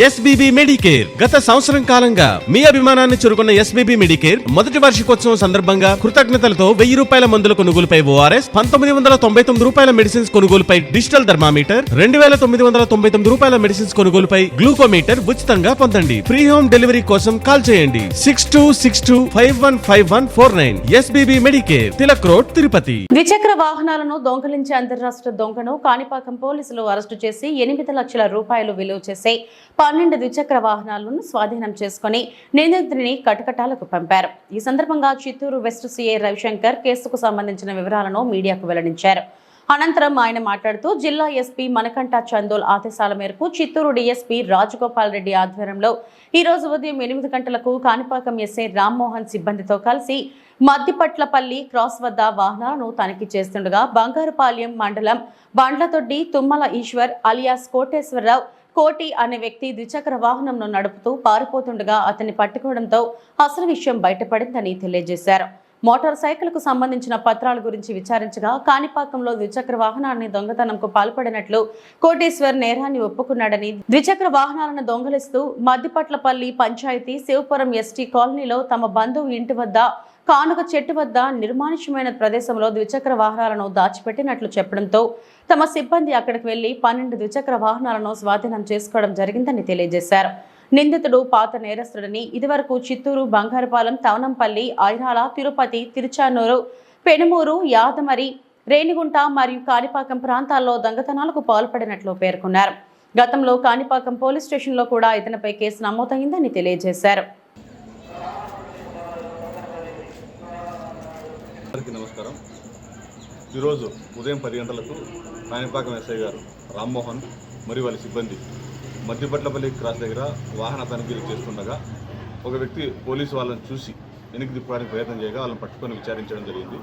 SBB Medicare గత సంవత్సరం కాలంగా మీ అభిమానాన్ని చురుకున్న ఎస్బీబీ మెడికేర్ మొదటి వార్షికోత్సవం సందర్భంగా కృతజ్ఞతలతో వెయ్యి రూపాయల మందుల కొనుగోలుపై ఓఆర్ఎస్ పంతొమ్మిది వందల తొంభై తొమ్మిది రూపాయల మెడిసిన్స్ కొనుగోలుపై డిజిటల్ థర్మామీటర్ రెండు వేల తొమ్మిది వందల తొంభై తొమ్మిది రూపాయల మెడిసిన్స్ కొనుగోలుపై గ్లూకోమీటర్ ఉచితంగా పొందండి. ఫ్రీ హోమ్ డెలివరీ కోసం కాల్ చేయండి. Six two six two five one five one four nine SBB Medicare Tilak road Tirupati. ద్విచక్ర వాహనాలను దొంగలించే అంతర్రాష్ట్ర దొంగను కాణిపాకం పోలీసులు అరెస్టు చేసి ఎనిమిది లక్షల రూపాయలు విలువ చేసే పన్నెండు ద్విచక్ర వాహనాలను స్వాధీనం చేసుకుని నిందితుడిని కటకటాలకు పంపారు. ఈ సందర్భంగా చిత్తూరు వెస్ట్ సిఐ రవిశంకర్ కేసుకు సంబంధించిన వివరాలను మీడియాకు వెల్లడించారు. అనంతరం ఆయన మాట్లాడుతూ జిల్లా ఎస్పీ మనకంట చందోల్ ఆదేశాల మేరకు చిత్తూరు డీఎస్పీ రాజగోపాల్ రెడ్డి ఆధ్వర్యంలో ఈ రోజు ఉదయం ఎనిమిది గంటలకు కాణిపాకం ఎస్ఐ రామ్మోహన్ సిబ్బందితో కలిసి మద్దిపట్లపల్లి క్రాస్ వద్ద వాహనాలను తనిఖీ చేస్తుండగా బంగారుపాలెం మండలం బండ్లతొడ్డి తుమ్మల ఈశ్వర్ అలియాస్ కోటేశ్వరరావు కోటి అనే వ్యక్తి ద్విచక్ర వాహనంను నడుపుతూ పారిపోతుండగా అతన్ని పట్టుకోవడంతో అసలు విషయం బయటపడిందని తెలియజేశారు. మోటార్ సైకిల్కు సంబంధించిన పత్రాల గురించి విచారించగా కాణిపాకంలో ద్విచక్ర వాహనాన్ని దొంగతనంకు పాల్పడినట్లు కోటేశ్వర్ నేరాన్ని ఒప్పుకున్నాడని ద్విచక్ర వాహనాలను దొంగలిస్తూ మద్దిపట్లపల్లి పంచాయతీ శివపురం ఎస్టీ కాలనీలో తమ బంధువు ఇంటి వద్ద కానుక చెట్టు వద్ద నిర్మానుష్యమైన ప్రదేశంలో ద్విచక్ర వాహనాలను దాచిపెట్టినట్లు చెప్పడంతో తమ సిబ్బంది అక్కడికి వెళ్ళి పన్నెండు ద్విచక్ర వాహనాలను స్వాధీనం చేసుకోవడం జరిగిందని తెలియజేశారు. నిందితుడు పాత నేరస్తుడని ఇదివరకు చిత్తూరు బంగారుపాలెం తవనంపల్లి ఐరాల తిరుపతి తిరుచానూరు పెనుమూరు యాదమరి రేణిగుంట మరియు కాణిపాకం ప్రాంతాల్లో దొంగతనాలకు పాల్పడినట్లు పేర్కొన్నారు. గతంలో కాణిపాకం పోలీస్ స్టేషన్లో కూడా ఇతనిపై కేసు నమోదైందని తెలియజేశారు అందరికీ నమస్కారం ఈరోజు ఉదయం పది గంటలకు కాణిపాకం ఎస్ఐ గారు రామ్మోహన్ మరియు వాళ్ళ సిబ్బంది మధ్యపట్లపల్లి క్రాస్ దగ్గర వాహన తనిఖీలు చేస్తుండగా ఒక వ్యక్తి పోలీసు వాళ్ళని చూసి వెనక్కి తిప్పడానికి ప్రయత్నం చేయగా వాళ్ళని పట్టుకొని విచారించడం జరిగింది.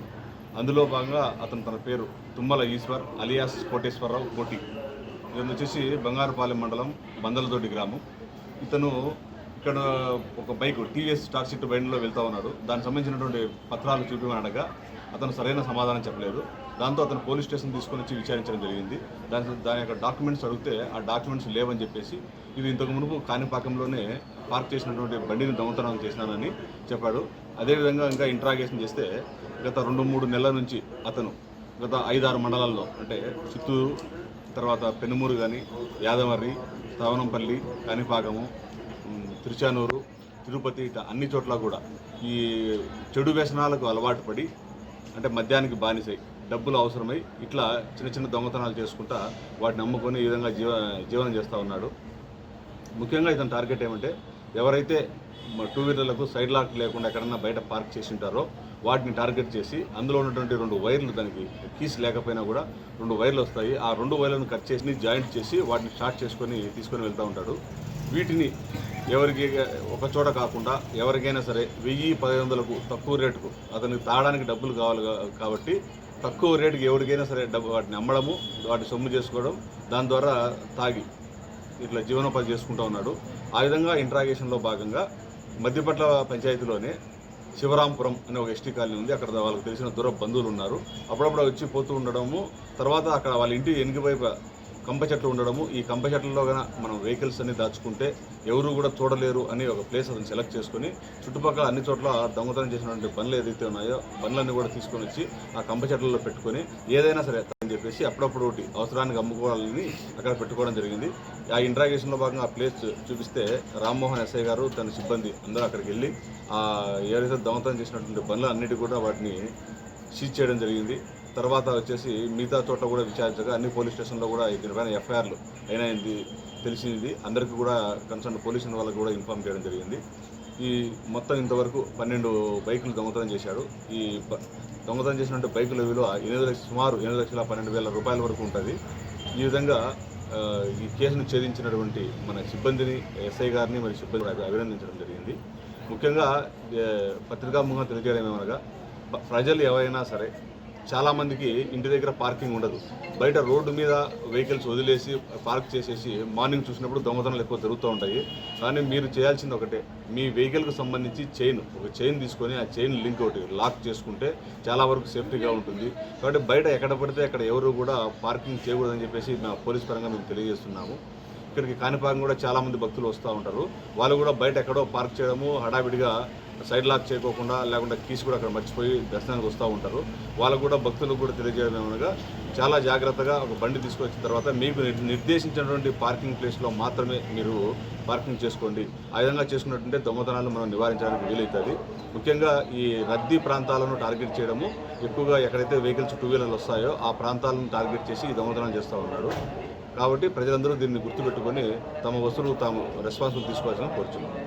అందులో భాగంగా అతను తన పేరు తుమ్మల ఈశ్వర్ అలియాస్ కోటేశ్వరరావు కోటి. ఇతను వచ్చేసి బంగారుపాలెం మండలం బందలదొడ్డి గ్రామం. ఇతను ఇక్కడ ఒక బైక్ టీవీఎస్ స్టార్ సిట్ బండిలో వెళ్తా ఉన్నాడు. దానికి సంబంధించినటువంటి పత్రాలు చూపించడగా అతను సరైన సమాధానం చెప్పలేదు. దాంతో అతను పోలీస్ స్టేషన్ తీసుకొని వచ్చి విచారించడం జరిగింది. దాని దాని యొక్క డాక్యుమెంట్స్ అడిగితే ఆ డాక్యుమెంట్స్ లేవని చెప్పేసి ఇది ఇంతకు మునుపు కాణిపాకంలోనే పార్క్ చేసినటువంటి బండిని దొంగతనం చేసినానని చెప్పాడు. అదేవిధంగా ఇంకా ఇంట్రాగేషన్ చేస్తే గత రెండు మూడు నెలల నుంచి అతను గత ఐదారు మండలాల్లో అంటే చిత్తూరు తర్వాత పెనుమూరు కానీ యాదవర్రి తవనంపల్లి కాణిపాకము తిరుచానూరు తిరుపతి ఇట్లా అన్ని చోట్ల కూడా ఈ చెడు వ్యసనాలకు అలవాటు పడి అంటే మద్యానికి బానిసై డబ్బులు అవసరమై ఇట్లా చిన్న చిన్న దొంగతనాలు చేసుకుంటా వాటిని అమ్ముకొని ఈ విధంగా జీవ జీవనం చేస్తూ ఉన్నాడు. ముఖ్యంగా ఇతని టార్గెట్ ఏమంటే ఎవరైతే టూ వీలర్లకు సైడ్ లాక్ లేకుండా ఎక్కడన్నా బయట పార్క్ చేసి ఉంటారో వాటిని టార్గెట్ చేసి అందులో ఉన్నటువంటి రెండు వైర్లు దానికి కీస్ లేకపోయినా కూడా రెండు వైర్లు వస్తాయి. ఆ రెండు వైర్లను కట్ చేసి జాయింట్ చేసి వాటిని స్టార్ట్ చేసుకొని తీసుకొని వెళ్తూ ఉంటాడు. వీటిని ఎవరికి ఒక చోట కాకుండా ఎవరికైనా సరే వెయ్యి పది వందలకు తక్కువ రేటుకు అతనికి తాగడానికి డబ్బులు కావాలి కాబట్టి తక్కువ రేటుకి ఎవరికైనా సరే డబ్బు వాటిని అమ్మడము వాటి సొమ్ము చేసుకోవడం దాని ద్వారా తాగి ఇట్లా జీవనోపాధి చేసుకుంటూ ఉన్నాడు. ఆ విధంగా ఇంట్రాగేషన్లో భాగంగా మధ్యపట్ల పంచాయతీలోనే శివరాంపురం అనే ఒక ఎస్టీ కాలనీ ఉంది. అక్కడ వాళ్ళకి తెలిసిన దూర బంధువులు ఉన్నారు. అప్పుడప్పుడు వచ్చి పోతూ ఉండడము తర్వాత అక్కడ వాళ్ళ ఇంటి వెనుక వైపు కంప చెట్లు ఉండడము ఈ కంప చెట్లలో గన మనం వెహికల్స్ అన్ని దాచుకుంటే ఎవరు కూడా చూడలేరు అని ఒక ప్లేస్ అతను సెలెక్ట్ చేసుకొని చుట్టుపక్కల అన్ని చోట్ల దొంగతనం చేసినటువంటి బండ్లు ఏదైతే ఉన్నాయో బండ్లన్నీ కూడా తీసుకొని వచ్చి ఆ కంప చెట్లలో పెట్టుకొని ఏదైనా సరే అని చెప్పేసి అప్పుడప్పుడు ఒకటి అవసరానికి అమ్ముకోవాలని అక్కడ పెట్టుకోవడం జరిగింది. ఆ ఇంట్రాగేషన్లో భాగంగా ఆ ప్లేస్ చూపిస్తే రామ్మోహన్ ఎస్ఐ గారు తన సిబ్బంది అందరూ అక్కడికి వెళ్ళి ఆ ఏదైతే దొంగతనం చేసినటువంటి బండ్లు అన్నిటి కూడా వాటిని సీజ్ చేయడం జరిగింది. తర్వాత వచ్చేసి మిగతా చోట్ల కూడా విచారించగా అన్ని పోలీస్ స్టేషన్లో కూడా దీనిపైన ఎఫ్ఐఆర్లు అయినాయింది తెలిసింది. అందరికీ కూడా కన్సర్న్ పోలీస్ వాళ్ళకి కూడా ఇన్ఫామ్ చేయడం జరిగింది. ఈ మొత్తం ఇంతవరకు పన్నెండు బైకులు దొంగతనం చేశాడు ఈ దొంగతనం చేసినటువంటి బైకుల విలువ ఎనిమిది లక్షల సుమారు ఎనిమిది లక్షల పన్నెండు వేల రూపాయల వరకు ఉంటుంది. ఈ విధంగా ఈ కేసును ఛేదించినటువంటి మన సిబ్బందిని ఎస్ఐ గారిని మరియు సిబ్బంది అభినందించడం జరిగింది. ముఖ్యంగా పత్రికాముఖంగా తెలియజేయడం ఏమనగా ప్రజలు ఎవరైనా సరే చాలామందికి ఇంటి దగ్గర పార్కింగ్ ఉండదు. బయట రోడ్డు మీద వెహికల్స్ వదిలేసి పార్క్ చేసేసి మార్నింగ్ చూసినప్పుడు దొంగతనాలు ఎక్కువ జరుగుతూ ఉంటాయి. కానీ మీరు చేయాల్సింది ఒకటే మీ వెహికల్కి సంబంధించి చైన్ ఒక చైన్ తీసుకొని ఆ చైన్ లింక్ ఒకటి లాక్ చేసుకుంటే చాలా వరకు సేఫ్టీగా ఉంటుంది. కాబట్టి బయట ఎక్కడ పడితే అక్కడ ఎవరు కూడా పార్కింగ్ చేయకూడదని చెప్పేసి మా పోలీస్ పరంగా మేము తెలియజేస్తున్నాము. ఇక్కడికి కాణిపాకం కూడా చాలామంది భక్తులు వస్తూ ఉంటారు. వాళ్ళు కూడా బయట ఎక్కడో పార్క్ చేయడము హడావిడిగా సైడ్ లాక్ చేయకోకుండా లేకుండా కీస్ కూడా అక్కడ మర్చిపోయి దర్శనానికి వస్తూ ఉంటారు. వాళ్ళకు కూడా భక్తులకు కూడా తెలియజేయడం ఏమనగా చాలా జాగ్రత్తగా ఒక బండి తీసుకొచ్చిన తర్వాత మీకు నిర్దేశించినటువంటి పార్కింగ్ ప్లేస్లో మాత్రమే మీరు పార్కింగ్ చేసుకోండి. ఆ విధంగా చేసుకున్నట్టుంటే దొంగతనాలు మనం నివారించడానికి వీలవుతుంది ముఖ్యంగా ఈ రద్దీ ప్రాంతాలను టార్గెట్ చేయడము ఎక్కువగా ఎక్కడైతే వెహికల్స్ టూ వీలర్లు వస్తాయో ఆ ప్రాంతాలను టార్గెట్ చేసి ఈ దొంగతనాలు చేస్తూ ఉన్నాడు కాబట్టి ప్రజలందరూ దీన్ని గుర్తుపెట్టుకొని తమ వస్తువులు తాము రెస్పాన్సిబుల్ తీసుకోవాల్సిన కోరుచున్నాం.